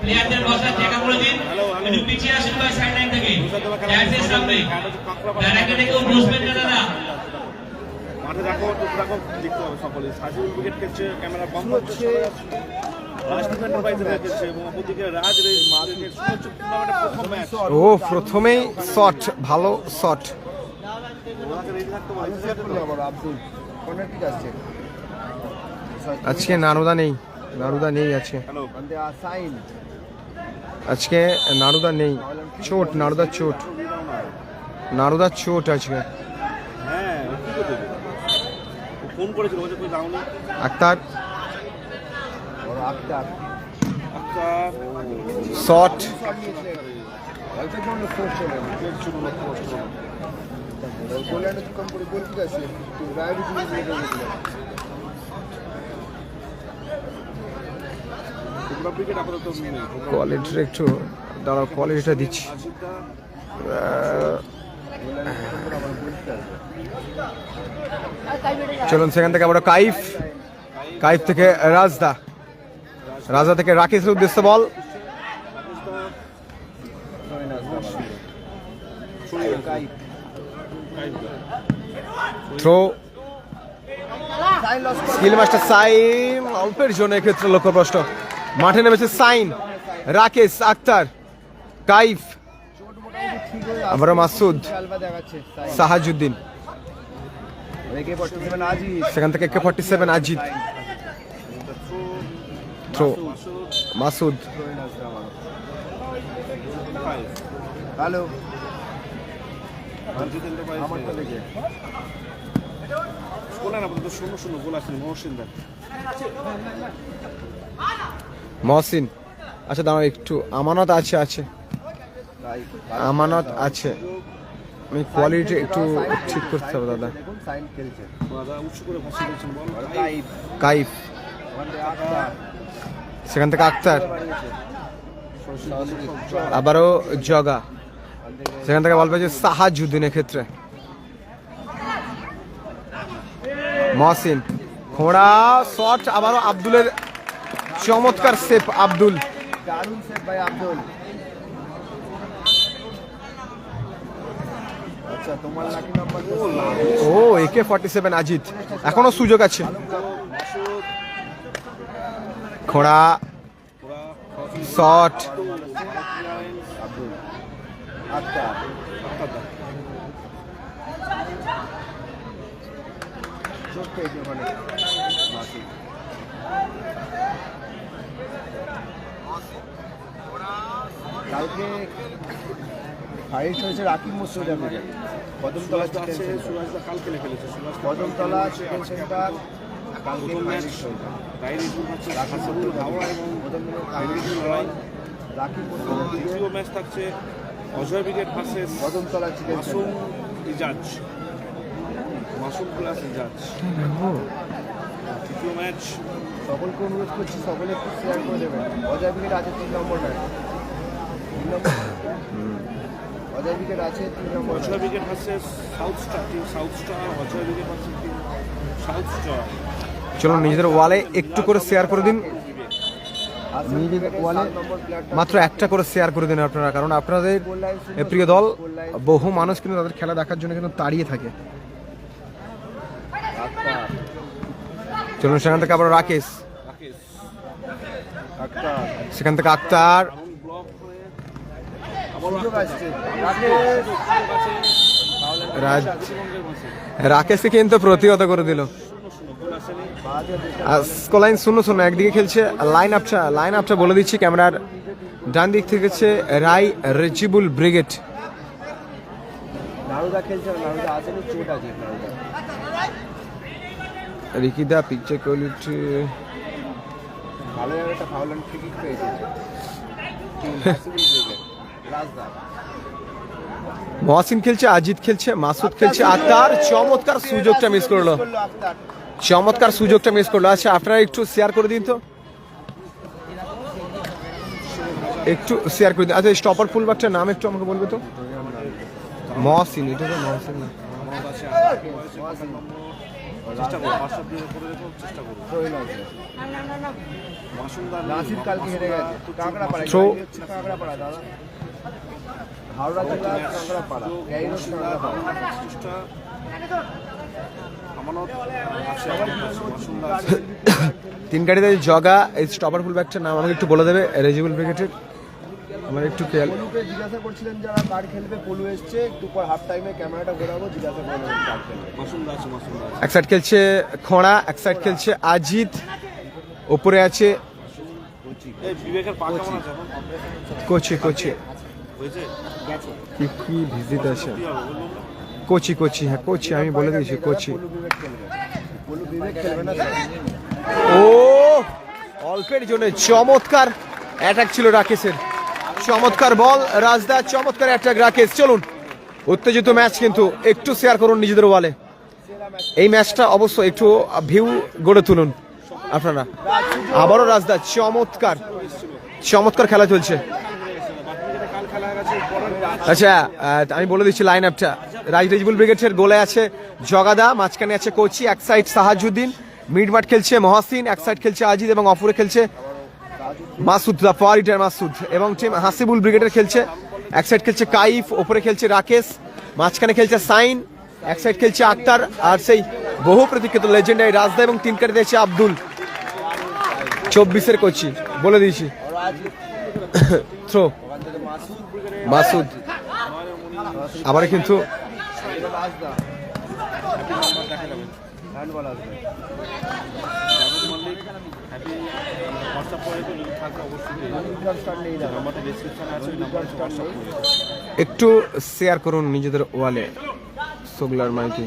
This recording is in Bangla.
প্লেয়ারদের বসার জায়গা করে দিন। একটু পিছিয়ে আসুন ভাই সাইড লাইন থেকে প্লেয়ারদের সামনে। ব্যারাকে কেউ বসবেন না দাদা? মাঠে দেখো রাখো দেখতে হবে সকলে। সাজিল উইকেট খেলছে ক্যামেরা বন্ধ হচ্ছে ও প্রথমেই শট ভালো শট আজকে নারুদা নেই। নারুদা নেই আজকে। আজকে নারুদা নেই চোট নারুদার চোট নারুদার চোট আজকে হ্যাঁ আক্তার আচ্ছা শট কোয়ালিটিটা একটু, দাঁড়াও কোয়ালিটিটা দিচ্ছি। চলুন, সেখান থেকে আমরা কাইফ। কাইফ থেকে রাজদা। রাজা থেকে রাকেশের উদ্দেশ্যে ball. Throw skill master Saim অল্পের জন্য এক্ষেত্রে লক্ষ্য প্রশ্ন। মাঠে নেমেছে সাইন রাকেশ আক্তার কাইফ আমরা মাসুদ সাহাজুদ্দিন। সেখান থেকে কে forty seven Ajit. Throw Masud. Hello. আপাতত শূন্য শূন্য গোল আসেনি মহসিন দেখ মহসিন আচ্ছা দাঁড়াও একটু, আমানত আছে আছে। আমানত আছে। আমি কোয়ালিটি একটু ঠিক করতে হবে, দাদা। কাইফ। সেখান থেকে আক্তার। আবারও জগা। সেখান থেকে বল পেয়েছে সাহাজুদ্দিনের ক্ষেত্রে মহসিন, খোঁড়া, শট, আবারও আব্দুলের চমৎকার সেপ আব্দুল। দারুণ সেভ ভাই আব্দুল। আচ্ছা ও একে ফর্টি সেভেন আজিত। এখনও সুযোগ আছে। খোঁড়া শট। আচ্ছা চোখ পেয়েছে ওখানে মাসুদ কালকে ফাইট হয়েছে রাকিব মুস্তাফিজের কদমতলা চিকেন আছে সেন্টার সুরাজদা কাল খেলে ফেলেছে সুরাজ কদমতলা চিকেন সেন্টার কালকে রাকিব দ্বিতীয় ম্যাচ থাকছে Ajay brigade versus Kadamtala chicken Masum Ijaz. Masum plus Ijaz. তৃতীয় ম্যাচ সকলকে অনুরোধ করছি সকলে একটু শেয়ার করে দেবেন। অজয় উইকেট আছে তিন নম্বর ম্যাচ তিন নম্বর অজয় উইকেট আছে তিন number Ajay brigade versus south star team south star Ajay brigade versus team south star চলুন নিজেদের ওয়ালে একটু করে শেয়ার করে দিন। নিজেদের ওয়ালে মাত্র একটা করে শেয়ার করে দিন আপনারা কারণ আপনাদের প্রিয় দল বহু মানুষ কিন্তু তাদের খেলা দেখার জন্য কিন্তু তাড়িয়ে থাকে। চলুন, সেখান থেকে আবার রাকেশ। সেখান থেকে আক্তার। রাকেশকে কিন্তু প্রতিহত করে দিল। স্কোলাইন শূন্য শূন্য, একদিকে খেলছে লাইন আপটা লাইন আপটা বলে দিচ্ছি ক্যামেরার ডান দিক থেকে হচ্ছে রাই রেজিবুল ব্রিগেড। খেলছে রিকিদা পিকচার কোয়ালিটি ভালো জায়গায় একটা ফাউলান ফ্রি কিক পেয়েছে। মহাসিন খেলছে আজিত খেলছে মাসুদ খেলছে আক্তার চমৎকার সুযোগটা মিস করল। চমৎকার সুযোগটা মিস করল। আচ্ছা আপনারা একটু শেয়ার করে দিন তো। একটু শেয়ার করে দিন। আচ্ছা স্টপার ফুলবাকটার নাম একটু আমাকে বলবে তো? মহসিন এটা তো মহসিন না। চেষ্টা করো হোয়াটসঅ্যাপ দিয়ে করে দেখো চেষ্টা। নাসির কালকে হেরে গেছে। কাঁকড়াপাড়া Throw. এই হচ্ছে কাঁকড়াপাড়া দাদা। হাওড়া জেলা কাঁকড়াপাড়া। চেষ্টা তিন গাড়িতে জগা এই স্টপার ফুল ব্যাগটার নাম আমাকে একটু বলে দেবে রেজিবল ব্রিগেডের। আমার একটু খেয়াল। পলুকে জিজ্ঞাসা করছিলেন যারা কার খেলবে পলু এসছে একটু পর হাফ টাইমে ক্যামেরাটা ঘোরাবো জিজ্ঞাসা করে নেবেন কার খেলবে। মাসুমদা আছে মাসুমদা আছে। এক সাইড খেলছে খোঁড়া এক সাইড খেলছে আজিত ওপরে আছে কোচি কোচি। কি কি ভিজিট আছে? কোচি কোচি হ্যাঁ কোচি আমি বলে দিয়েছি কোচি। ও অল্পের জন্য চমৎকার অ্যাটাক ছিল রাকেশের। চমৎকার বল। রাজদা চমৎকার অ্যাটাক রাকেশ। চলুন, উত্তেজিত ম্যাচ কিন্তু একটু শেয়ার করুন নিজেদের ওয়ালে এই ম্যাচটা অবশ্য একটু ভিউ গড়ে তুলুন আপনারা। আবারও রাজদা, চমৎকার। চমৎকার খেলা চলছে। আচ্ছা আমি বলে দিচ্ছি লাইন আপটা রাজ রেজিবুল ব্রিগেডের গোলে আছে জগাদা, মাঝখানে আছে কোচি, এক সাইড সাহাজুদ্দিন। মিড মাঠ খেলছে মহাসিন, এক সাইড খেলছে আজিদ এবং অপরে খেলছে মাসুদ দা ফারিটার মাসুদ। এবং টিম হাসিবুল ব্রিগেডের খেলছে। এক সাইড খেলছে কাইফ, ওপরে খেলছে রাকেশ। মাঝখানে খেলছে সাইন, এক সাইড খেলছে আক্তার। আর সেই বহু প্রতীক্ষিত লেজেন্ডারি রাজদা এবং তিন কাটে দিয়েছে আব্দুল। চব্বিশের কোচি, বলে দিয়েছি। থ্রো মাসুদ। আবার কিন্তু এটা রাজদা হ্যান্ডবল আসবে জাভেদ মল্লিক হ্যাপি হোয়াটসঅ্যাপ করে তো লিঙ্ক থাকবে অবশ্যই পেয়ে যাবেন। ইনকাম স্টার নেই দাদা। নাম্বারটা ডেসক্রিপশনে আছে ওই নাম্বারে হোয়াটসঅ্যাপ করে একটু শেয়ার করুন নিজেদের ওয়ালে সোগলার মাইকি।